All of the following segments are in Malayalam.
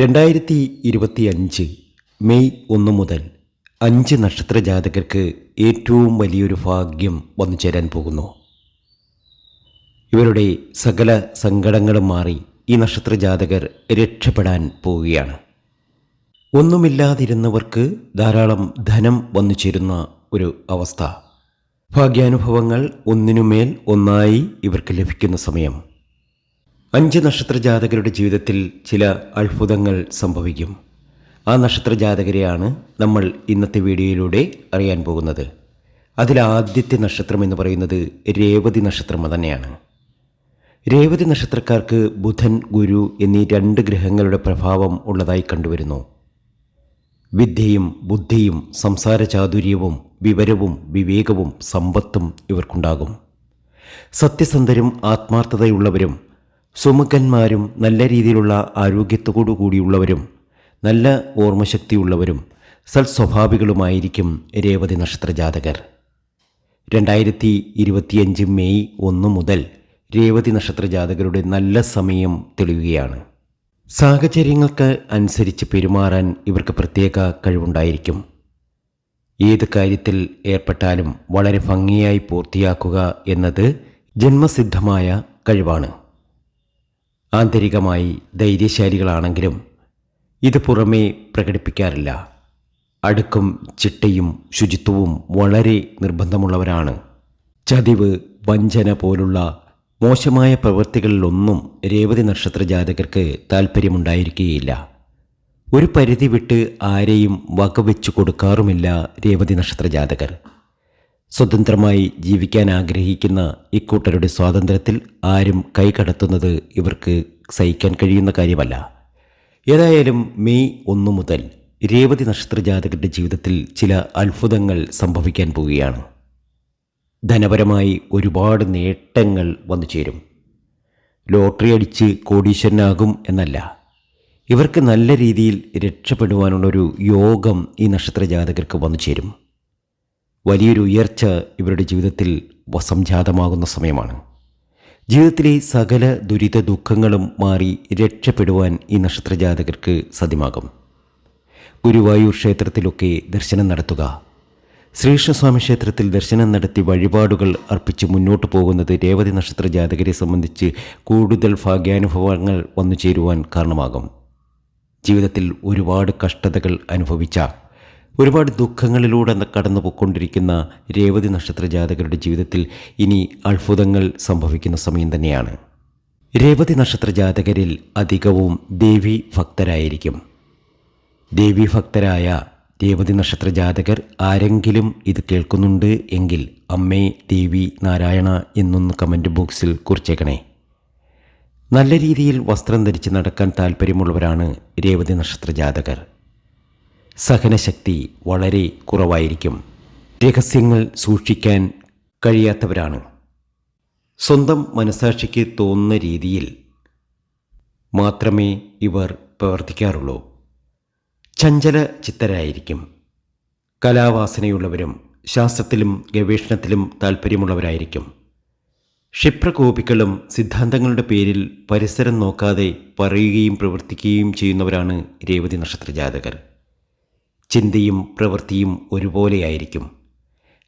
രണ്ടായിരത്തി ഇരുപത്തി അഞ്ച് മെയ് ഒന്ന് മുതൽ അഞ്ച് നക്ഷത്ര ജാതകർക്ക് ഏറ്റവും വലിയൊരു ഭാഗ്യം വന്നു ചേരാൻ പോകുന്നു. ഇവരുടെ സകല സങ്കടങ്ങളും മാറി ഈ നക്ഷത്ര ജാതകർ രക്ഷപ്പെടാൻ പോവുകയാണ്. ഒന്നുമില്ലാതിരുന്നവർക്ക് ധാരാളം ധനം വന്നു ചേരുന്ന ഒരു അവസ്ഥ. ഭാഗ്യാനുഭവങ്ങൾ ഒന്നിനുമേൽ ഒന്നായി ഇവർക്ക് ലഭിക്കുന്ന സമയം. അഞ്ച് നക്ഷത്ര ജാതകരുടെ ജീവിതത്തിൽ ചില അത്ഭുതങ്ങൾ സംഭവിക്കും. ആ നക്ഷത്ര ജാതകരെയാണ് നമ്മൾ ഇന്നത്തെ വീഡിയോയിലൂടെ അറിയാൻ പോകുന്നത്. അതിലാദ്യത്തെ നക്ഷത്രം എന്ന് പറയുന്നത് രേവതി നക്ഷത്രം തന്നെയാണ്. രേവതി നക്ഷത്രക്കാർക്ക് ബുധൻ ഗുരു എന്നീ രണ്ട് ഗ്രഹങ്ങളുടെ പ്രഭാവം ഉള്ളതായി കണ്ടുവരുന്നു. വിദ്യയും ബുദ്ധിയും സംസാര ചാതുര്യവും വിവരവും വിവേകവും സമ്പത്തും ഇവർക്കുണ്ടാകും. സത്യസന്ധരും ആത്മാർത്ഥതയുള്ളവരും സുമുഖന്മാരും നല്ല രീതിയിലുള്ള ആരോഗ്യത്തോടു കൂടിയുള്ളവരും നല്ല ഓർമ്മശക്തിയുള്ളവരും സൽസ്വഭാവികളുമായിരിക്കും രേവതി നക്ഷത്ര ജാതകർ രണ്ടായിരത്തി ഇരുപത്തിയഞ്ച് മെയ് ഒന്ന് മുതൽ രേവതി നക്ഷത്ര ജാതകരുടെ നല്ല സമയം തെളിയുകയാണ്. സാഹചര്യങ്ങൾക്ക് അനുസരിച്ച് പെരുമാറാൻ ഇവർക്ക് പ്രത്യേക കഴിവുണ്ടായിരിക്കും. ഏത് കാര്യത്തിൽ ഏർപ്പെട്ടാലും വളരെ ഭംഗിയായി പൂർത്തിയാക്കുക എന്നത് ജന്മസിദ്ധമായ കഴിവാണ്. ആന്തരികമായി ധൈര്യശാലികളാണെങ്കിലും ഇത് പുറമേ പ്രകടിപ്പിക്കാറില്ല. അടുക്കും ചിട്ടയും ശുചിത്വവും വളരെ നിർബന്ധമുള്ളവരാണ്. ചതിവ് വഞ്ചന പോലുള്ള മോശമായ പ്രവൃത്തികളിലൊന്നും രേവതി നക്ഷത്ര ജാതകർക്ക് താല്പര്യമുണ്ടായിരിക്കുകയില്ല ഒരു പരിധി വിട്ട് ആരെയും വകവെച്ചു കൊടുക്കാറുമില്ല രേവതി നക്ഷത്ര ജാതകർ. സ്വതന്ത്രമായി ജീവിക്കാൻ ആഗ്രഹിക്കുന്ന ഇക്കൂട്ടരുടെ സ്വാതന്ത്ര്യത്തിൽ ആരും കൈകടത്തുന്നത് ഇവർക്ക് സഹിക്കാൻ കഴിയുന്ന കാര്യമല്ല. ഏതായാലും മെയ് ഒന്ന് മുതൽ രേവതി നക്ഷത്ര ജാതകരുടെ ജീവിതത്തിൽ ചില അത്ഭുതങ്ങൾ സംഭവിക്കാൻ പോവുകയാണ്. ധനപരമായി ഒരുപാട് നേട്ടങ്ങൾ വന്നു ചേരും. ലോട്ടറി അടിച്ച് കോടീശ്വരനാകും എന്നല്ല. ഇവർക്ക് നല്ല രീതിയിൽ രക്ഷപ്പെടുവാനുള്ളൊരു യോഗം ഈ നക്ഷത്രജാതകർക്ക് വന്നു ചേരും. വലിയൊരു ഉയർച്ച ഇവരുടെ ജീവിതത്തിൽ സംജാതമാകുന്ന സമയമാണ്. ജീവിതത്തിലെ സകല ദുരിത ദുഃഖങ്ങളും മാറി രക്ഷപ്പെടുവാൻ ഈ നക്ഷത്രജാതകർക്ക് സാധ്യമാകും. ഗുരുവായൂർ ക്ഷേത്രത്തിലൊക്കെ ദർശനം നടത്തുക. ശ്രീകൃഷ്ണസ്വാമി ക്ഷേത്രത്തിൽ ദർശനം നടത്തി വഴിപാടുകൾ അർപ്പിച്ച് മുന്നോട്ട് പോകുന്നത് രേവതി നക്ഷത്ര ജാതകരെ സംബന്ധിച്ച് കൂടുതൽ ഭാഗ്യാനുഭവങ്ങൾ വന്നു ചേരുവാൻ കാരണമാകും. ജീവിതത്തിൽ ഒരുപാട് കഷ്ടതകൾ അനുഭവിച്ച ഒരുപാട് ദുഃഖങ്ങളിലൂടെ കടന്നു പോയിക്കൊണ്ടിരിക്കുന്ന രേവതി നക്ഷത്ര ജാതകരുടെ ജീവിതത്തിൽ ഇനി അത്ഭുതങ്ങൾ സംഭവിക്കുന്ന സമയം തന്നെയാണ്. രേവതി നക്ഷത്ര ജാതകരിൽ അധികവും ദേവി ഭക്തരായിരിക്കും. ദേവി ഭക്തരായ രേവതി നക്ഷത്ര ജാതകർ ആരെങ്കിലും ഇത് കേൾക്കുന്നുണ്ട് എങ്കിൽ അമ്മേ ദേവി നാരായണ എന്നൊന്ന് കമന്റ് ബോക്സിൽ കുറിച്ചേക്കണേ. നല്ല രീതിയിൽ വസ്ത്രം ധരിച്ച് നടക്കാൻ താല്പര്യമുള്ളവരാണ് രേവതി നക്ഷത്ര ജാതകർ സഹനശക്തി വളരെ കുറവായിരിക്കും. രഹസ്യങ്ങൾ സൂക്ഷിക്കാൻ കഴിയാത്തവരാണ്. സ്വന്തം മനസാക്ഷിക്ക് തോന്നുന്ന രീതിയിൽ മാത്രമേ ഇവർ പ്രവർത്തിക്കാറുള്ളൂ. ചഞ്ചല ചിത്തരായിരിക്കും. കലാവാസനയുള്ളവരും ശാസ്ത്രത്തിലും ഗവേഷണത്തിലും താല്പര്യമുള്ളവരായിരിക്കും ക്ഷിപ്രകോപികളും സിദ്ധാന്തങ്ങളുടെ പേരിൽ പരിസരം നോക്കാതെ പറയുകയും പ്രവർത്തിക്കുകയും ചെയ്യുന്നവരാണ് രേവതി നക്ഷത്ര ജാതകർ ചിന്തയും പ്രവൃത്തിയും ഒരുപോലെയായിരിക്കും.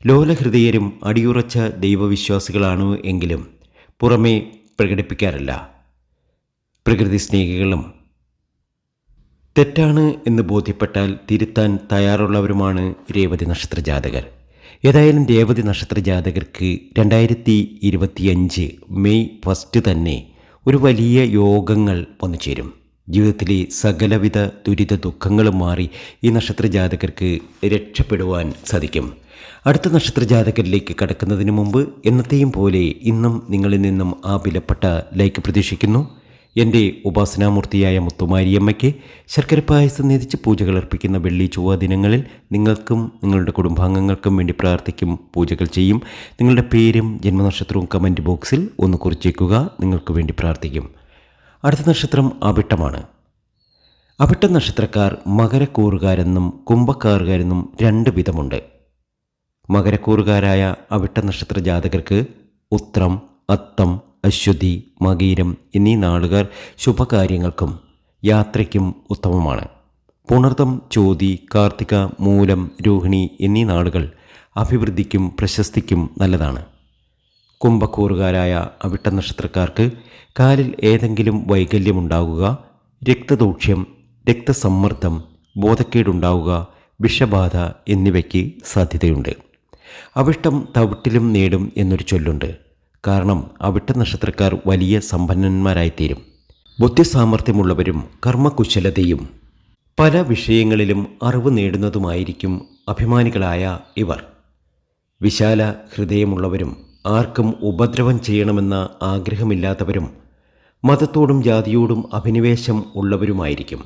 ലോലഹൃദയരും അടിയുറച്ച ദൈവവിശ്വാസികളാണ് എങ്കിലും പുറമേ പ്രകടിപ്പിക്കാറില്ല. പ്രകൃതി സ്നേഹികളും തെറ്റാണ് എന്ന് ബോധ്യപ്പെട്ടാൽ തിരുത്താൻ തയ്യാറുള്ളവരുമാണ് രേവതി നക്ഷത്ര ജാതകർ ഏതായാലും രേവതി നക്ഷത്ര ജാതകർക്ക് രണ്ടായിരത്തി ഇരുപത്തിയഞ്ച് മെയ് ഫസ്റ്റ് തന്നെ ഒരു വലിയ യോഗങ്ങൾ വന്നു ചേരും ജീവിതത്തിലെ സകലവിധ ദുരിത ദുഃഖങ്ങളും മാറി ഈ നക്ഷത്ര ജാതകർക്ക് രക്ഷപ്പെടുവാൻ സാധിക്കും. അടുത്ത നക്ഷത്ര ജാതകരിലേക്ക് കടക്കുന്നതിന് മുമ്പ് എന്നത്തെയും പോലെ ഇന്നും നിങ്ങളിൽ നിന്നും ആ വിലപ്പെട്ട ലൈക്ക് പ്രതീക്ഷിക്കുന്നു. എന്റെ ഉപാസനാമൂർത്തിയായ മുത്തുമാരിയമ്മയ്ക്ക് ശർക്കര പായസം നേതിച്ച് പൂജകൾ അർപ്പിക്കുന്ന വെള്ളി ചൊവ്വ ദിനങ്ങളിൽ നിങ്ങൾക്കും നിങ്ങളുടെ കുടുംബാംഗങ്ങൾക്കും വേണ്ടി പ്രാർത്ഥിക്കും പൂജകൾ ചെയ്യും. നിങ്ങളുടെ പേരും ജന്മനക്ഷത്രവും കമന്റ് ബോക്സിൽ ഒന്ന് കുറിച്ചേക്കുക. നിങ്ങൾക്ക് വേണ്ടി പ്രാർത്ഥിക്കും. അടുത്ത നക്ഷത്രം അവിട്ടമാണ്. അവിട്ട നക്ഷത്രക്കാർ മകരക്കൂറുകാരെന്നും കുംഭക്കാറുകാരെന്നും രണ്ട് വിധമുണ്ട്. മകരക്കൂറുകാരായ അവിട്ട നക്ഷത്ര ജാതകർക്ക് ഉത്രം അത്തം അശ്വതി മകീരം എന്നീ നാളുകാർ ശുഭകാര്യങ്ങൾക്കും യാത്രയ്ക്കും ഉത്തമമാണ്. പുണർതം ചോതി കാർത്തിക മൂലം രോഹിണി എന്നീ നാളുകൾ അഭിവൃദ്ധിക്കും പ്രശസ്തിക്കും നല്ലതാണ്. കുംഭക്കൂറുകാരായ അവിട്ട നക്ഷത്രക്കാർക്ക് കാലിൽ ഏതെങ്കിലും വൈകല്യമുണ്ടാകുക രക്തദൂക്ഷ്യം രക്തസമ്മർദ്ദം ബോധക്കേടുണ്ടാവുക വിഷബാധ എന്നിവയ്ക്ക് സാധ്യതയുണ്ട്. അവിഷ്ടം തവിട്ടിലും നേടും എന്നൊരു ചൊല്ലുണ്ട്. കാരണം അവിട്ട നക്ഷത്രക്കാർ വലിയ സമ്പന്നന്മാരായിത്തീരും. ബുദ്ധിസാമർഥ്യമുള്ളവരും കർമ്മകുശലതയും പല വിഷയങ്ങളിലും അറിവ് നേടുന്നതുമായിരിക്കും അഭിമാനികളായ ഇവർ. വിശാല ഹൃദയമുള്ളവരും ആർക്കും ഉപദ്രവം ചെയ്യണമെന്ന ആഗ്രഹമില്ലാത്തവരും മതത്തോടും ജാതിയോടും അഭിനിവേശം ഉള്ളവരുമായിരിക്കും.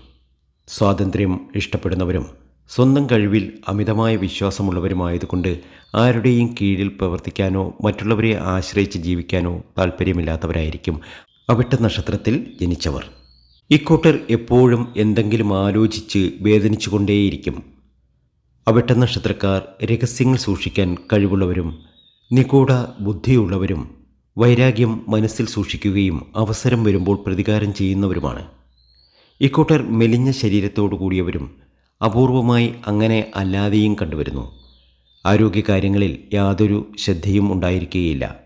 സ്വാതന്ത്ര്യം ഇഷ്ടപ്പെടുന്നവരും സ്വന്തം കഴിവിൽ അമിതമായ വിശ്വാസമുള്ളവരുമായതുകൊണ്ട് ആരുടെയും കീഴിൽ പ്രവർത്തിക്കാനോ മറ്റുള്ളവരെ ആശ്രയിച്ച് ജീവിക്കാനോ താല്പര്യമില്ലാത്തവരായിരിക്കും അവിട്ട നക്ഷത്രത്തിൽ ജനിച്ചവർ. ഇക്കൂട്ടർ എപ്പോഴും എന്തെങ്കിലും ആലോചിച്ച് വേദനിച്ചുകൊണ്ടേയിരിക്കും. അവിട്ട നക്ഷത്രക്കാർ രഹസ്യങ്ങൾ സൂക്ഷിക്കാൻ കഴിവുള്ളവരും നിഗൂഢ ബുദ്ധിയുള്ളവരും വൈരാഗ്യം മനസ്സിൽ സൂക്ഷിക്കുകയും അവസരം വരുമ്പോൾ പ്രതികാരം ചെയ്യുന്നവരുമാണ്. ഇക്കൂട്ടർ മെലിഞ്ഞ ശരീരത്തോടു കൂടിയവരും അപൂർവമായി അങ്ങനെ അല്ലാതെയും കണ്ടുവരുന്നു. ആരോഗ്യകാര്യങ്ങളിൽ യാതൊരു ശ്രദ്ധയും ഉണ്ടായിരിക്കുകയില്ല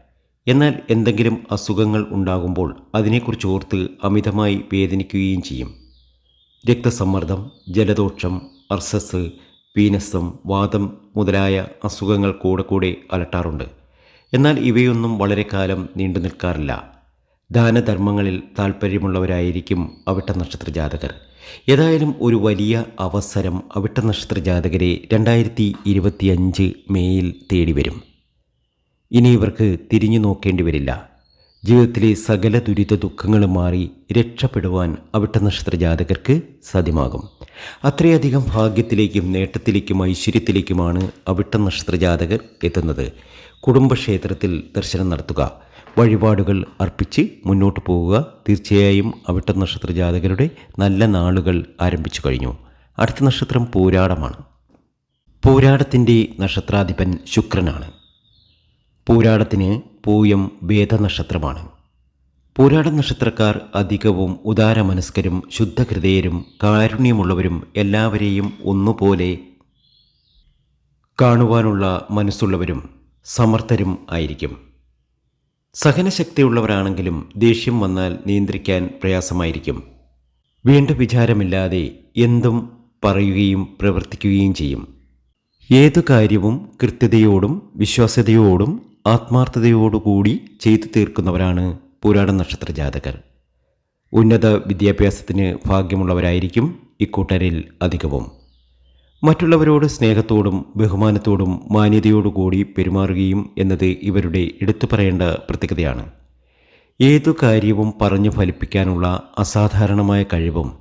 എന്നാൽ എന്തെങ്കിലും അസുഖങ്ങൾ ഉണ്ടാകുമ്പോൾ അതിനെക്കുറിച്ച് ഓർത്ത് അമിതമായി വേദനിക്കുകയും ചെയ്യും. രക്തസമ്മർദ്ദം ജലദോഷം അർസസ് പീനസം വാദം മുതലായ അസുഖങ്ങൾ കൂടെ കൂടെ അലട്ടാറുണ്ട്. എന്നാൽ ഇവയൊന്നും വളരെ കാലം നീണ്ടു നിൽക്കാറില്ല. ദാനധർമ്മങ്ങളിൽ താല്പര്യമുള്ളവരായിരിക്കും അവിട്ട നക്ഷത്ര ജാതകർ ഏതായാലും ഒരു വലിയ അവസരം അവിട്ട നക്ഷത്ര ജാതകരെ രണ്ടായിരത്തി ഇരുപത്തിയഞ്ച് മേയിൽ തേടി വരും ഇനി ഇവർക്ക് തിരിഞ്ഞു നോക്കേണ്ടി വരില്ല. ജീവിതത്തിലെ സകല ദുരിത ദുഃഖങ്ങളും മാറി രക്ഷപ്പെടുവാൻ അവിട്ട നക്ഷത്ര ജാതകർക്ക് സാധ്യമാകും. അത്രയധികം ഭാഗ്യത്തിലേക്കും നേട്ടത്തിലേക്കും ഐശ്വര്യത്തിലേക്കുമാണ് അവിട്ട നക്ഷത്രജാതകർ എത്തുന്നത്. കുടുംബക്ഷേത്രത്തിൽ ദർശനം നടത്തുക. വഴിപാടുകൾ അർപ്പിച്ച് മുന്നോട്ട് പോവുക തീർച്ചയായും അവിട്ട നക്ഷത്രജാതകരുടെ നല്ല നാളുകൾ ആരംഭിച്ചു കഴിഞ്ഞു. അടുത്ത നക്ഷത്രം പൂരാടമാണ്. പൂരാടത്തിന്റെ നക്ഷത്രാധിപൻ ശുക്രനാണ്. പൂരാടത്തിന് പൂയം വേദനക്ഷത്രമാണ്. പൂരാട നക്ഷത്രക്കാർ അധികവും ഉദാരമനസ്കരും ശുദ്ധഹൃദയരും കാരുണ്യമുള്ളവരും എല്ലാവരെയും ഒന്നുപോലെ കാണുവാനുള്ള മനസ്സുള്ളവരും സമർത്ഥരും ആയിരിക്കും. സഹനശക്തിയുള്ളവരാണെങ്കിലും ദേഷ്യം വന്നാൽ നിയന്ത്രിക്കാൻ പ്രയാസമായിരിക്കും. വീണ്ടും വിചാരമില്ലാതെ എന്തും പറയുകയും പ്രവർത്തിക്കുകയും ചെയ്യും. ഏതു കാര്യവും കൃത്യതയോടും വിശ്വാസ്യതയോടും ആത്മാർത്ഥതയോടുകൂടി ചെയ്തു തീർക്കുന്നവരാണ് പുരാണ നക്ഷത്ര ജാതകർ. ഉന്നത വിദ്യാഭ്യാസത്തിന് ഭാഗ്യമുള്ളവരായിരിക്കും ഇക്കൂട്ടരിൽ അധികവും. മറ്റുള്ളവരോട് സ്നേഹത്തോടും ബഹുമാനത്തോടും മാന്യതയോടുകൂടി പെരുമാറുകയും എന്നത് ഇവരുടെ എടുത്തു പറയേണ്ട പ്രത്യേകതയാണ്. ഏതു കാര്യവും പറഞ്ഞു ഫലിപ്പിക്കാനുള്ള അസാധാരണമായ കഴിവും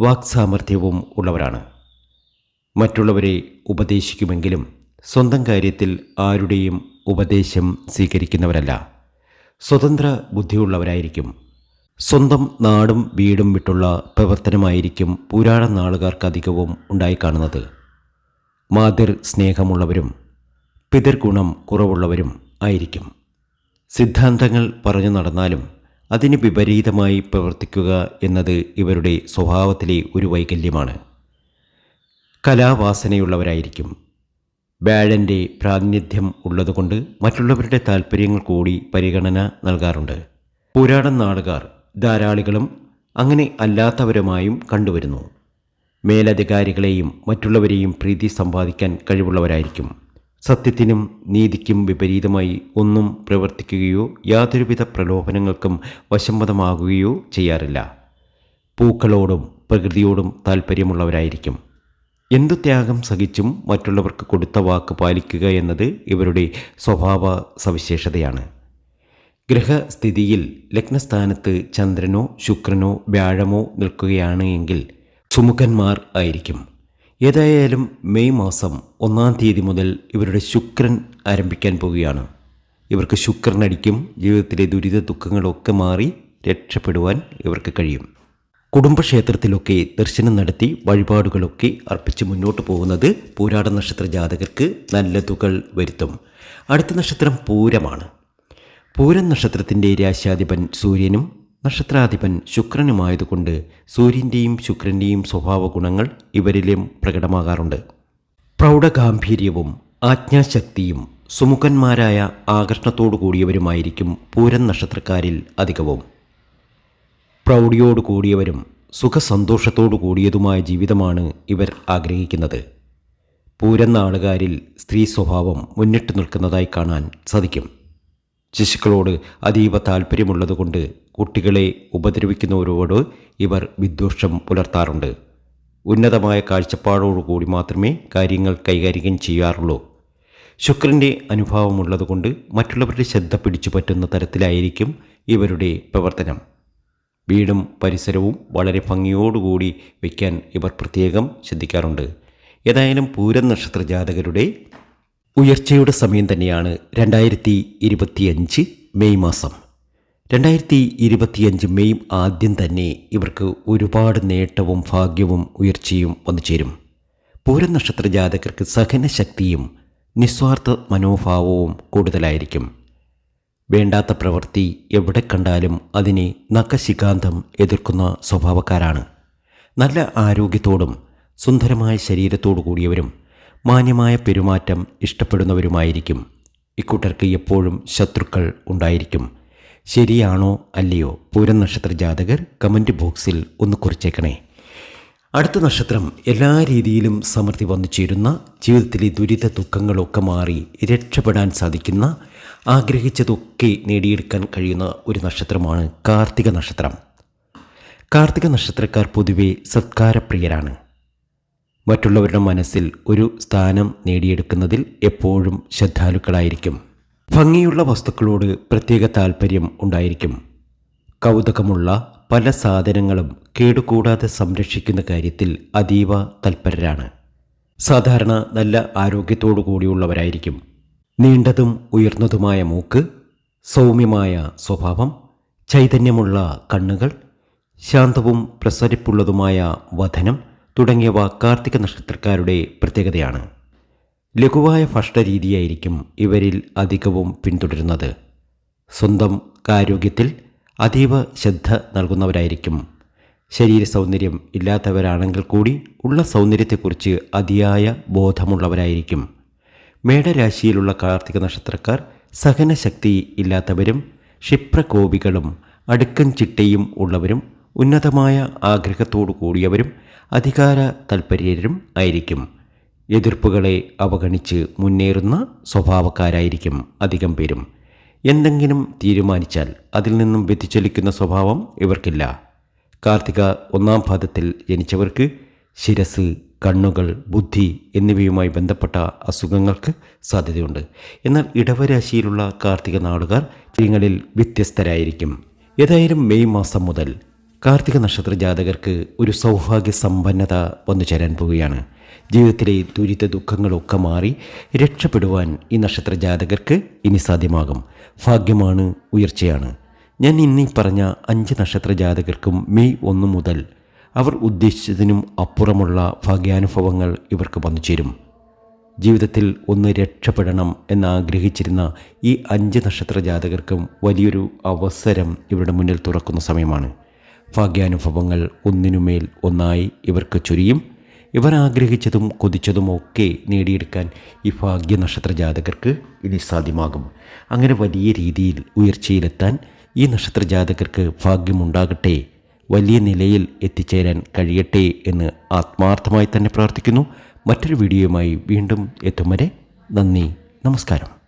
വാക്സാമർഥ്യവും ഉള്ളവരാണ്. മറ്റുള്ളവരെ ഉപദേശിക്കുമെങ്കിലും സ്വന്തം കാര്യത്തിൽ ആരുടെയും ഉപദേശം സ്വീകരിക്കുന്നവരല്ല. സ്വതന്ത്ര ബുദ്ധിയുള്ളവരായിരിക്കും സ്വന്തം നാടും വീടും വിട്ടുള്ള പ്രവർത്തനമായിരിക്കും പുരാണ നാളുകാർക്ക് അധികവും ഉണ്ടായിക്കാണുന്നത്. മാതിർ സ്നേഹമുള്ളവരും പിതൃഗുണം കുറവുള്ളവരും ആയിരിക്കും. സിദ്ധാന്തങ്ങൾ പറഞ്ഞു നടന്നാലും അതിന് വിപരീതമായി പ്രവർത്തിക്കുക എന്നത് ഇവരുടെ സ്വഭാവത്തിലെ ഒരു വൈകല്യമാണ്. കലാവാസനയുള്ളവരായിരിക്കും ബാലന്റെ പ്രാതിനിധ്യം ഉള്ളതുകൊണ്ട് മറ്റുള്ളവരുടെ താല്പര്യങ്ങൾ കൂടി പരിഗണന നൽകാറുണ്ട്. പുരാടൻ നാടുകാർ ധാരാളികളും അങ്ങനെ അല്ലാത്തവരുമായും കണ്ടുവരുന്നു. മേലധികാരികളെയും മറ്റുള്ളവരെയും പ്രീതി സമ്പാദിക്കാൻ കഴിവുള്ളവരായിരിക്കും. സത്യത്തിനും നീതിക്കും വിപരീതമായി ഒന്നും പ്രവർത്തിക്കുകയോ യാതൊരുവിധ പ്രലോഭനങ്ങൾക്കും വശംവദമാകുകയോ ചെയ്യാറില്ല. പൂക്കളോടും പ്രകൃതിയോടും താല്പര്യമുള്ളവരായിരിക്കും എന്തു ത്യാഗം സഹിച്ചും മറ്റുള്ളവർക്ക് കൊടുത്ത വാക്ക് പാലിക്കുക എന്നത് ഇവരുടെ സ്വഭാവ സവിശേഷതയാണ്. ഗ്രഹസ്ഥിതിയിൽ ലഗ്നസ്ഥാനത്ത് ചന്ദ്രനോ ശുക്രനോ വ്യാഴമോ നിൽക്കുകയാണ് എങ്കിൽ സുമുഖന്മാർ ആയിരിക്കും. ഏതായാലും മെയ് മാസം ഒന്നാം തീയതി മുതൽ ഇവരുടെ ശുക്രൻ ആരംഭിക്കാൻ പോവുകയാണ്. ഇവർക്ക് ശുക്രനടിക്കും ജീവിതത്തിലെ ദുരിത ദുഃഖങ്ങളൊക്കെ മാറി രക്ഷപ്പെടുവാൻ ഇവർക്ക് കഴിയും. കുടുംബക്ഷേത്രത്തിലൊക്കെ ദർശനം നടത്തി വഴിപാടുകളൊക്കെ അർപ്പിച്ച് മുന്നോട്ട് പോകുന്നത് പൂരാട നക്ഷത്ര ജാതകർക്ക് നല്ല തുകൾ വരുത്തും. അടുത്ത നക്ഷത്രം പൂരമാണ്. പൂരം നക്ഷത്രത്തിന്റെ രാശ്യാധിപൻ സൂര്യനും നക്ഷത്രാധിപൻ ശുക്രനുമായതുകൊണ്ട് സൂര്യന്റെയും ശുക്രന്റെയും സ്വഭാവ ഗുണങ്ങൾ ഇവരിലും പ്രകടമാകാറുണ്ട്. പ്രൗഢഗാംഭീര്യവും ആജ്ഞാശക്തിയും സുമുഖന്മാരായ ആകർഷണത്തോടു കൂടിയവരുമായിരിക്കും പൂരം നക്ഷത്രക്കാരിൽ അധികവും. പ്രൗഢിയോടു കൂടിയവരും സുഖസന്തോഷത്തോടു കൂടിയതുമായ ജീവിതമാണ് ഇവർ ആഗ്രഹിക്കുന്നത്. ആളുകാരിൽ സ്ത്രീ സ്വഭാവം മുന്നിട്ട് നിൽക്കുന്നതായി കാണാൻ സാധിക്കും. ശിശുക്കളോട് അതീവ താല്പര്യമുള്ളതുകൊണ്ട് കുട്ടികളെ ഉപദ്രവിക്കുന്നവരോട് ഇവർ വിദ്വേഷം പുലർത്താറുണ്ട്. ഉന്നതമായ കാഴ്ചപ്പാടോടുകൂടി മാത്രമേ കാര്യങ്ങൾ കൈകാര്യം ചെയ്യാറുള്ളൂ. ശുക്രന്റെ അനുഭാവമുള്ളതുകൊണ്ട് മറ്റുള്ളവരുടെ ശ്രദ്ധ പിടിച്ചു പറ്റുന്ന തരത്തിലായിരിക്കും ഇവരുടെ പ്രവർത്തനം. വീടും പരിസരവും വളരെ ഭംഗിയോടുകൂടി വയ്ക്കാൻ ഇവർ പ്രത്യേകം ശ്രദ്ധിക്കാറുണ്ട്. ഏതായാലും പൂരം നക്ഷത്ര ജാതകരുടെ ഉയർച്ചയുടെ സമയം തന്നെയാണ് രണ്ടായിരത്തി ഇരുപത്തിയഞ്ച് മെയ് മാസം. രണ്ടായിരത്തി ഇരുപത്തിയഞ്ച് മെയ് ആദ്യം തന്നെ ഇവർക്ക് ഒരുപാട് നേട്ടവും ഭാഗ്യവും ഉയർച്ചയും വന്നു ചേരും. പൂരം നക്ഷത്ര ജാതകർക്ക് സഹനശക്തിയും നിസ്വാർത്ഥ മനോഭാവവും കൂടുതലായിരിക്കും. വേണ്ടാത്ത പ്രവൃത്തി എവിടെ കണ്ടാലും അതിനെ നഖശികാന്തം എതിർക്കുന്ന സ്വഭാവക്കാരാണ്. നല്ല ആരോഗ്യത്തോടും സുന്ദരമായ ശരീരത്തോടു കൂടിയവരും മാന്യമായ പെരുമാറ്റം ഇഷ്ടപ്പെടുന്നവരുമായിരിക്കും. ഇക്കൂട്ടർക്ക് എപ്പോഴും ശത്രുക്കൾ ഉണ്ടായിരിക്കും. ശരിയാണോ അല്ലയോ പൂരം നക്ഷത്ര ജാതകർ കമന്റ് ബോക്സിൽ ഒന്ന് കുറിച്ചേക്കണേ. അടുത്ത നക്ഷത്രം എല്ലാ രീതിയിലും സമൃദ്ധി വന്നു ചേരുന്ന ജീവിതത്തിലെ ദുരിത ദുഃഖങ്ങളൊക്കെ മാറി രക്ഷപ്പെടാൻ സാധിക്കുന്ന ആഗ്രഹിച്ചതൊക്കെ നേടിയെടുക്കാൻ കഴിയുന്ന ഒരു നക്ഷത്രമാണ് കാർത്തിക നക്ഷത്രം. കാർത്തിക നക്ഷത്രക്കാർ പൊതുവെ സത്കാരപ്രിയരാണ്. മറ്റുള്ളവരുടെ മനസ്സിൽ ഒരു സ്ഥാനം നേടിയെടുക്കുന്നതിൽ എപ്പോഴും ശ്രദ്ധാലുക്കളായിരിക്കും. ഭംഗിയുള്ള വസ്തുക്കളോട് പ്രത്യേക താല്പര്യം ഉണ്ടായിരിക്കും. കൗതുകമുള്ള പല സാധനങ്ങളും കേടുകൂടാതെ സംരക്ഷിക്കുന്ന കാര്യത്തിൽ അതീവ തൽപരരാണ്. സാധാരണ നല്ല ആരോഗ്യത്തോടു കൂടിയുള്ളവരായിരിക്കും നീണ്ടതും ഉയർന്നതുമായ മൂക്ക് സൗമ്യമായ സ്വഭാവം ചൈതന്യമുള്ള കണ്ണുകൾ ശാന്തവും പ്രസരിപ്പുള്ളതുമായ വധനം തുടങ്ങിയവ കാർത്തിക നക്ഷത്രക്കാരുടെ പ്രത്യേകതയാണ്. ലഘുവായ ഭക്ഷണരീതിയായിരിക്കും ഇവരിൽ അധികവും പിന്തുടരുന്നത്. സ്വന്തം ആരോഗ്യത്തിൽ അതീവ ശ്രദ്ധ നൽകുന്നവരായിരിക്കും. ശരീര സൗന്ദര്യം ഇല്ലാത്തവരാണെങ്കിൽ കൂടി ഉള്ള സൗന്ദര്യത്തെക്കുറിച്ച് അതിയായ ബോധമുള്ളവരായിരിക്കും. മേടരാശിയിലുള്ള കാർത്തിക നക്ഷത്രക്കാർ സഹനശക്തി ഇല്ലാത്തവരും ക്ഷിപ്രകോപികളും അടുക്കൻ ചിട്ടയും ഉള്ളവരും ഉന്നതമായ ആഗ്രഹത്തോടു കൂടിയവരും അധികാര താൽപര്യരും ആയിരിക്കും. എതിർപ്പുകളെ അവഗണിച്ച് മുന്നേറുന്ന സ്വഭാവക്കാരായിരിക്കും അധികം പേരും. എന്തെങ്കിലും തീരുമാനിച്ചാൽ അതിൽ നിന്നും വ്യതിചലിക്കുന്ന സ്വഭാവം ഇവർക്കില്ല. കാർത്തിക ഒന്നാം പാദത്തിൽ ജനിച്ചവർക്ക് ശിരസ് കണ്ണുകൾ ബുദ്ധി എന്നിവയുമായി ബന്ധപ്പെട്ട അസുഖങ്ങൾക്ക് സാധ്യതയുണ്ട്. എന്നാൽ ഇടവരാശിയിലുള്ള കാർത്തിക നാളുകാർ കാര്യങ്ങളിൽ വ്യത്യസ്തരായിരിക്കും. ഏതായാലും മെയ് മാസം മുതൽ കാർത്തിക നക്ഷത്ര ജാതകർക്ക് ഒരു സൗഭാഗ്യ സമ്പന്നത വന്നു ചേരാൻ പോവുകയാണ്. ജീവിതത്തിലെ ദുരിത ദുഃഖങ്ങളൊക്കെ മാറി രക്ഷപ്പെടുവാൻ ഈ നക്ഷത്ര ജാതകർക്ക് ഇനി സാധ്യമാകും. ഭാഗ്യമാണ് ഉയർച്ചയാണ്. ഞാൻ ഇന്നീ പറഞ്ഞ അഞ്ച് നക്ഷത്ര ജാതകർക്കും മെയ് ഒന്ന് മുതൽ അവർ ഉദ്ദേശിച്ചതിനും അപ്പുറമുള്ള ഭാഗ്യാനുഭവങ്ങൾ ഇവർക്ക് വന്നു ചേരും ജീവിതത്തിൽ ഒന്ന് രക്ഷപ്പെടണം എന്നാഗ്രഹിച്ചിരുന്ന ഈ അഞ്ച് നക്ഷത്ര ജാതകർക്കും വലിയൊരു അവസരം ഇവരുടെ മുന്നിൽ തുറക്കുന്ന സമയമാണ്. ഭാഗ്യാനുഭവങ്ങൾ ഒന്നിനുമേൽ ഒന്നായി ഇവർക്ക് ചൊരിയും. ഇവർ ആഗ്രഹിച്ചതും കൊതിച്ചതുമൊക്കെ നേടിയെടുക്കാൻ ഈ ഭാഗ്യ നക്ഷത്ര ജാതകർക്ക് ഇനി സാധ്യമാകും. അങ്ങനെ വലിയ രീതിയിൽ ഉയർച്ചയിലെത്താൻ ഈ നക്ഷത്ര ജാതകർക്ക് ഭാഗ്യമുണ്ടാകട്ടെ വലിയ നിലയിൽ എത്തിച്ചേരാൻ കഴിയട്ടെ എന്ന് ആത്മാർത്ഥമായി തന്നെ പ്രാർത്ഥിക്കുന്നു. മറ്റൊരു വീഡിയോയുമായി വീണ്ടും എത്തും വരെ നന്ദി നമസ്കാരം.